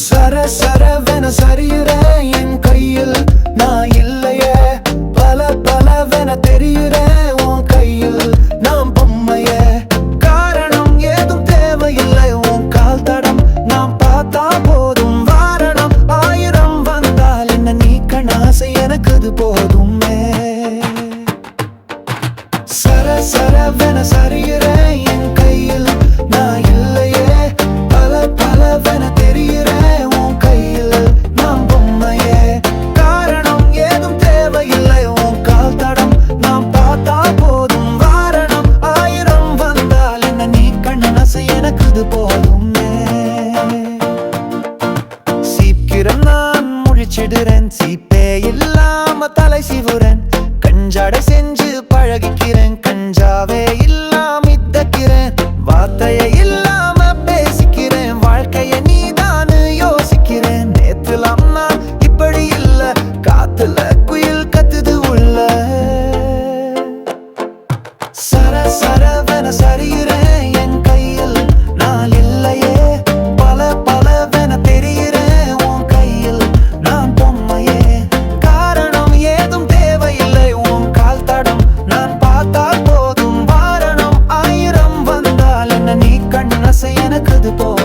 சர சரவென சரியுற என் கையில் நான் இல்லையே பல பலவென தெரியுற சரவென சரியுற என் கையில் நான் இல்லையே. பல பலவென தெரியுற உன் கையில் நாம் பொம்மையே. காரணம் ஏதும் தேவையில்லை உன் கால் தடம் நாம் பார்த்தா போதும். வாரணம் ஆயிரம் வந்தால் என்ன நீ கண்ணனசை எனக்கு இது போதுமே. சீக்கிரம் நான் முழிச்சிடுறேன் சீப்பே இல்லாம தலை சிவுறேன். கஞ்சாடை செஞ்சு பழகிக்கிறேன் கஞ்சாவே இல்லாம இத்தக்கிறேன் வார்த்தையை The todo.